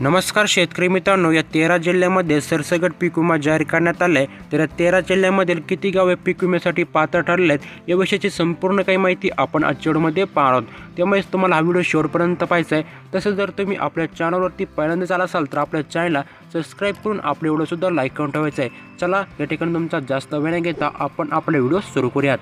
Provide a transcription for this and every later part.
नमस्कार शेतकरी मित्रांनो या तेरा जिल्ह्यामध्ये सरसगट पीक विमा जाहीर करण्यात आला आहे तर या तेरा जिल्ह्यामधील किती गावे पीक विम्यासाठी पात्र ठरले आहेत याविषयीची संपूर्ण काही माहिती आपण आजच्या व्हिडिओमध्ये पाहणार आहोत. त्यामुळेच तुम्हाला हा व्हिडिओ शेवटपर्यंत पाहायचा आहे. तसंच जर तुम्ही आपल्या चॅनलवरती पहिल्यांदाच आला असाल तर आपल्या चॅनलला सबस्क्राईब करून आपले व्हिडिओसुद्धा लाईक करून ठेवायचा आहे. चला या ठिकाणी तुमचा जास्त वेळ न घेता आपण आपले व्हिडिओ सुरू करूयात.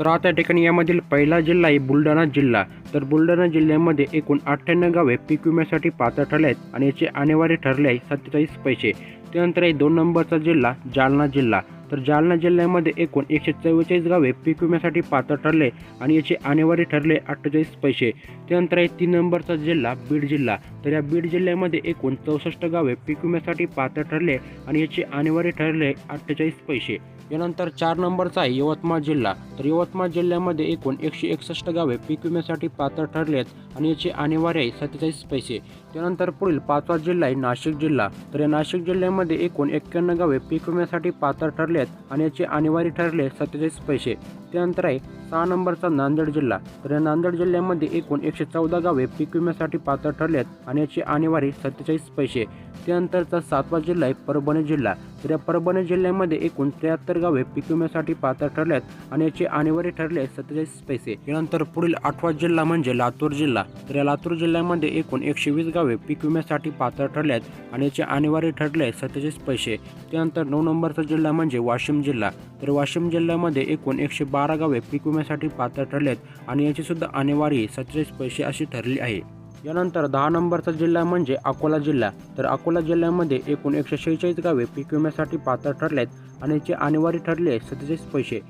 तर आता ठिकाणी यामधील पहिला जिल्हा आहे बुलढाणा जिल्हा. तर बुलढाणा जिल्ह्यामध्ये एकूण अठ्ठ्याण्णव गावे पीक विम्यासाठी पात्र ठरले आहेत आणि याचे अनिवार्य ठरले आहे सत्तेचाळीस पैसे. त्यानंतर आहे दोन नंबरचा जिल्हा जालना जिल्हा. तर जालना जिल्ह्यामध्ये एकूण एकशे चव्वेचाळीस गावे पीक विम्यासाठी पात्र ठरले आणि याचे अनिवार्य ठरले अठ्ठेचाळीस पैसे. त्यानंतर आहे तीन नंबरचा जिल्हा बीड जिल्हा. तर या बीड जिल्ह्यामध्ये एकूण चौसष्ट गावे पीक विम्यासाठी पात्र ठरले आणि याचे अनिवार्य ठरले अठ्ठेचाळीस पैसे. यानंतर चार नंबरचा आहे यवतमाळ जिल्हा. तर यवतमाळ जिल्ह्यामध्ये एकूण एकशे एकसष्ट गावे पीक विम्यासाठी पात्र ठरले आहेत आणि याचे अनिवार्य आहे सत्तेचाळीस पैसे. त्यानंतर पुढील पाचवा जिल्हा आहे नाशिक जिल्हा. तर या नाशिक जिल्ह्यामध्ये एकूण एक्क्याण्णव गावे पीक विम्यासाठी पात्र ठरले आहेत आणि याचे अनिवार्य ठरले सत्तेचाळीस पैसे. त्यानंतर आहे. सहा नंबरचा नांदेड जिल्हा. तर या नांदेड जिल्ह्यामध्ये एकूण एकशे चौदा गावे पीक विम्यासाठी पात्र ठरले आहेत आणि याची आणेवारी सत्तेचाळीस पैसे. त्यानंतरचा सातवा जिल्हा आहे परभणी जिल्हा. तर या परभणी जिल्ह्यामध्ये एकूण त्र्याहत्तर गावे पीक विम्यासाठी पात्र ठरल्यात आणि याची आणेवारी ठरले सत्तेचाळीस पैसे. यानंतर पुढील आठवा जिल्हा म्हणजे लातूर जिल्हा. तर या लातूर जिल्ह्यामध्ये एकूण एकशे वीस गावे पीक विम्यासाठी पात्र ठरल्यात आहेत आणि याची आणेवारी ठरले सत्तेचाळीस पैसे. त्यानंतर नऊ नंबरचा जिल्हा म्हणजे वाशिम जिल्हा. तर वाशिम जिल्ह्यामध्ये एकूण एकशे बारा गावे पीक विम्यासाठी पात्र ठरलेत आणि याची सुद्धा आणेवारी सत्तेचाळीस पैसे अशी ठरली आहे. यानंतर दहा नंबरचा जिल्हा म्हणजे अकोला जिल्हा. तर अकोला जिल्ह्यामध्ये एकूण एकशे शेहेचाळीस गावे पीक विम्यासाठी पात्र ठरले आहेत आणि याचे आणेवारी ठरले सत्तेचाळीस पैसे.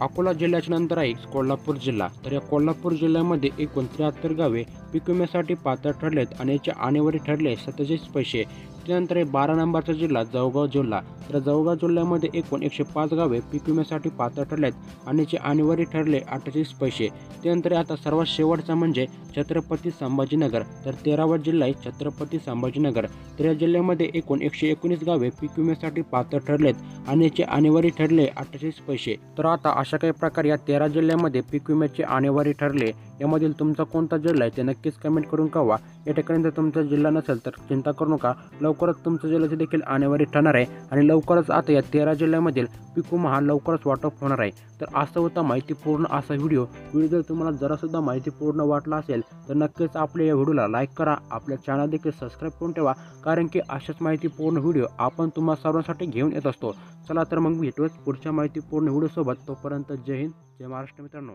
अकोला जिल्ह्याच्या नंतर आहे कोल्हापूर जिल्हा. तर या कोल्हापूर जिल्ह्यामध्ये एकूण त्र्याहत्तर गावे पीक विम्यासाठी पात्र ठरलेत आणि याचे आणेवारी ठरले सत्तेचाळीस पैसे. त्यानंतर आहे बारा नंबरचा जिल्हा जळगाव जिल्हा. तर जळगाव जिल्ह्यामध्ये एकूण एकशे पाच गावे पीक विम्यासाठी पात्र ठरलेत आणि जे आणेवारी ठरले अठ्ठेचाळीस पैसे. त्यानंतर आता सर्वात शेवटचा म्हणजे छत्रपती संभाजीनगर. तर तेरावा जिल्हा आहे छत्रपती संभाजीनगर. तर या जिल्ह्यामध्ये एकूण एकशे एकोणीस गावे पीक विम्यासाठी पात्र ठरलेत आणि याचे आणेवारी ठरले अठ्ठेचाळीस पैसे. तर आता अशा काही प्रकारे या तेरा जिल्ह्यामध्ये पीक विम्याचे आणेवारी ठरले. यामधील तुमचा कोणता जिल्हा आहे ते नक्कीच कमेंट करून कळवा. या ठिकाणी जर तुमचा जिल्हा नसेल तर चिंता करू नका. लवकरच तुमच्या जिल्ह्याचे देखील आणेवारी ठरणार आहे आणि लवकरच आता या तेरा जिल्ह्यामधील पिकू महा हा लवकरच वाटप होणार आहे. तर असं होता माहितीपूर्ण असा व्हिडिओ. व्हिडिओ जर तुम्हाला जरासुद्धा माहितीपूर्ण वाटला असेल तर नक्कीच आपल्या या व्हिडिओला लाईक करा. आपल्या चॅनल देखील सबस्क्राईब करून ठेवा. कारण की अशाच माहितीपूर्ण व्हिडिओ आपण तुम्हा सर्वांसाठी घेऊन येत असतो. चला तर मग भेटूच पुढच्या माहितीपूर्ण व्हिडिओसोबत. तोपर्यंत जय हिंद जय महाराष्ट्र मित्रांनो.